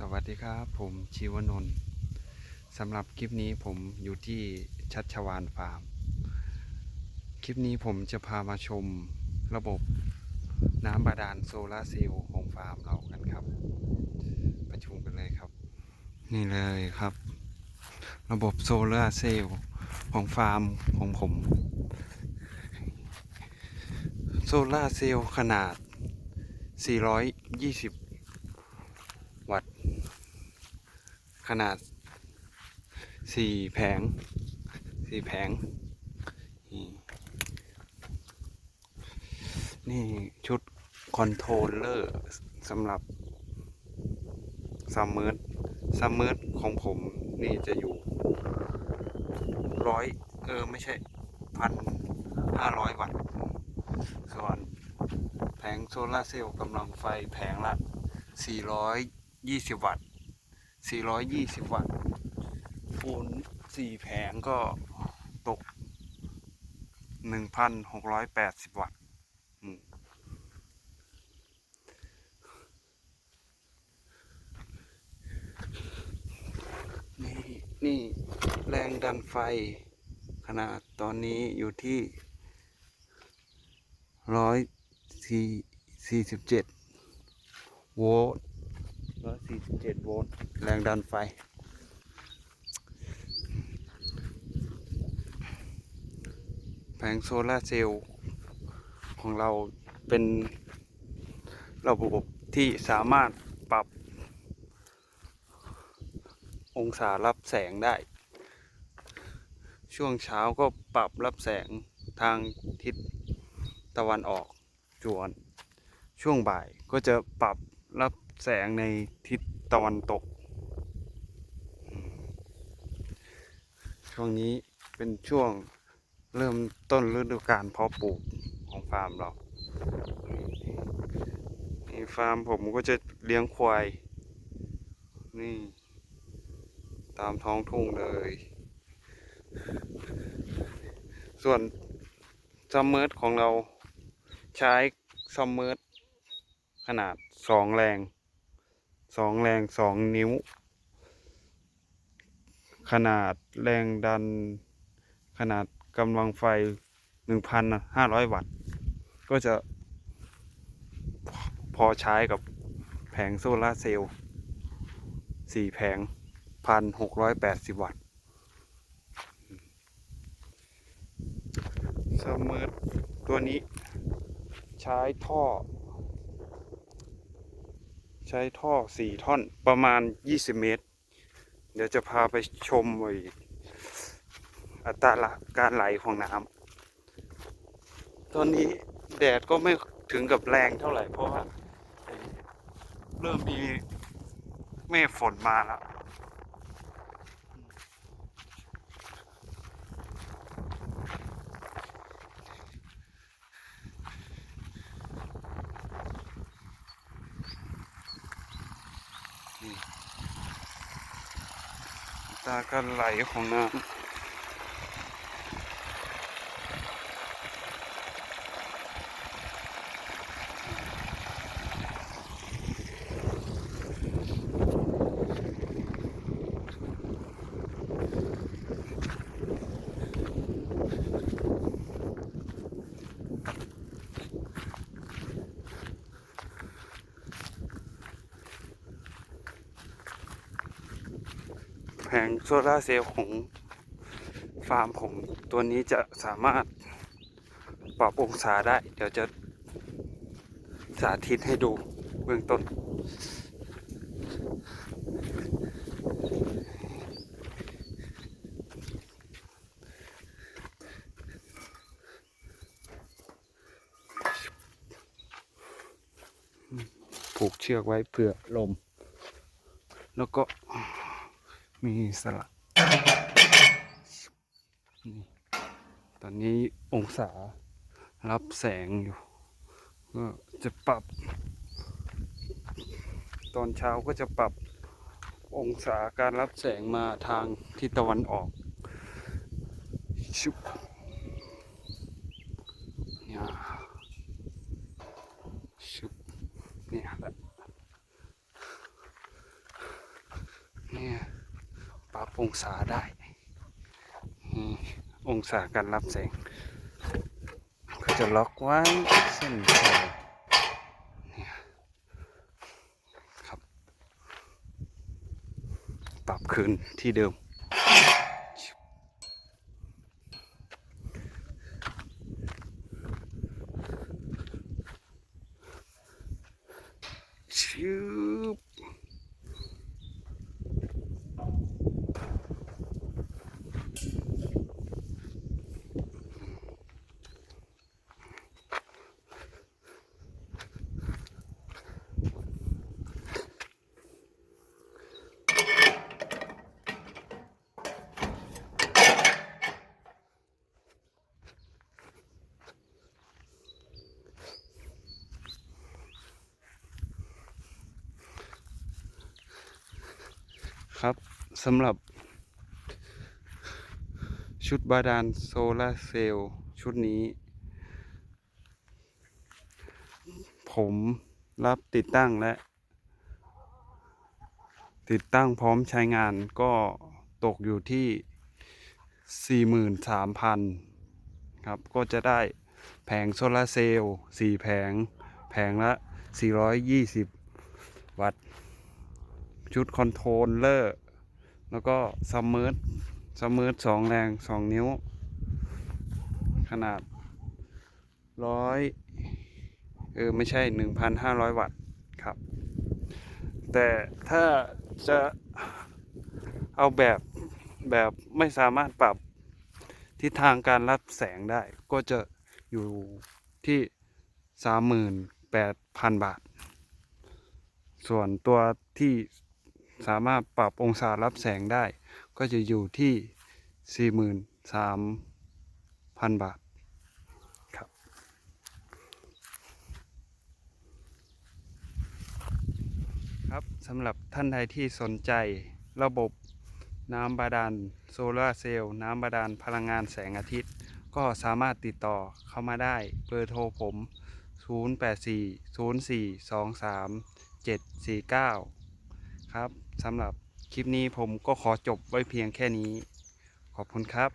สวัสดีครับ ผมชีวนนท์สำหรับคลิปนี้ผมอยู่ที่ชัชวานฟาร์ม คลิปนี้ผมจะพามาชมระบบน้ำบาดาลโซลาร์เซลล์ของฟาร์มเรากันครับ ประชุมกันเลยครับ นี่เลยครับ ระบบโซลาร์เซลล์ของฟาร์มของผมโซลาร์เซลล์ขนาด 420 วัตต์ ขนาด4แผง4แผง นี่ชุดคอนโทรลเลอร์สำหรับซัมเมอร์ซัมเมอร์ของผมนี่จะอยู่ร้อยเออ ไม่ใช่พันห้าร้อยวัตต์ ส่วนแผงโซลาร์เซลล์กำลังไฟแผงละ 420 วัตต์ 420 วัตต์คูณ4แผงก็ตก 1,680 วัตต์นี่นี่แรงดันไฟขนาดตอนนี้อยู่ที่ร้อยสี่สี่สิบเจ็ดโวลต์ ร้อยสี่สิบเจ็ดโวลต์ แรงดันไฟ แผงโซลาร์เซลล์ของเราเป็นระบบที่สามารถปรับองศารับแสงได้ ช่วงเช้าก็ปรับรับแสงทางทิศตะวันออกจวน ช่วงบ่ายก็จะปรับรับ แสงในทิศตะวันตก ช่วงนี้เป็นช่วงเริ่มต้นฤดูการเพาะปลูกของฟาร์มเรานี่ฟาร์มผมก็จะเลี้ยงควาย นี่ ตามท้องทุ่งเลย ส่วนซัมเมอร์ของเราใช้ซัมเมอร์ขนาดสองแรง สองแรงสองนิ้ว ขนาดแรงดัน ขนาดกำลังไฟหนึ่งพันห้าร้อยวัตต์ ก็จะพอใช้กับแผงโซลาเซลล์สี่แผงพันหกร้อยแปดสิบวัตต์ซัมมอร์ตัวนี้ใช้ท่อ ใช้ท่อสี่ท่อนประมาณยี่สิบเมตร เดี๋ยวจะพาไปชมไออัตราการไหลของน้ำตอนนี้แดดก็ไม่ถึงกับแรงเท่าไหร่เพราะว่าเริ่มมีเมฆฝนมาแล้ว อัตราการไหลขอ งน้ำแผงโซลาเซลล์ของฟาร์มผมตัวนี้จะสามารถปรับองศาได้ เดี๋ยวจะสาธิตให้ดูเบื้องต้น ผูกเชือกไว้เผื่อลม แล้วก็ มีสลักนี่ตอนนี้องศารับแสงอยู่ ก็จะปรับ ตอนเช้าก็จะปรับองศาการรับแสงมาทางทิศตะวันออกชุบเนี่ยชุบเนี่ยแหละ เนี่ย ปรับองศาได้องศาการรับแสง ก็จะล็อกไว้เส้นแถวเนี่ยครับ ปรับคืนที่เดิมชื ครับสำหรับชุดบาดาลโซลาร์เซลล์ชุดนี้ ผมรับติดตั้งและ ติดตั้งพร้อมใช้งานก็ตกอยู่ที่ 43,000 ครับ ก็จะได้แผงโซลาร์เซลล์4แผง แผงละ 420 วัตต์ ชุดคอนโทรลเลอร์ แล้วก็ซัมเมอร์ซัมเมอร์สองแรงสองนิ้ว ขนาดร้อยเออ ไม่ใช่1,500วัตต์ครับ แต่ถ้าจะเอาแบบแบบไม่สามารถปรับทิศทางการรับแสงได้ ก็จะอยู่ที่38,000บาท ส่วนตัวที่ สามารถปรับองศารับแสงได้ ก็จะอยู่ที่ 43,000 บาทครับ ครับสำหรับท่านใดที่สนใจระบบน้ำบาดาลโซลาร์เซลล์น้ำบาดาลพลังงานแสงอาทิตย์ ก็สามารถติดต่อเข้ามาได้เบอร์โทรผม 0840423749 ครับ สำหรับคลิปนี้ผมก็ขอจบไว้เพียงแค่นี้ ขอบคุณครับ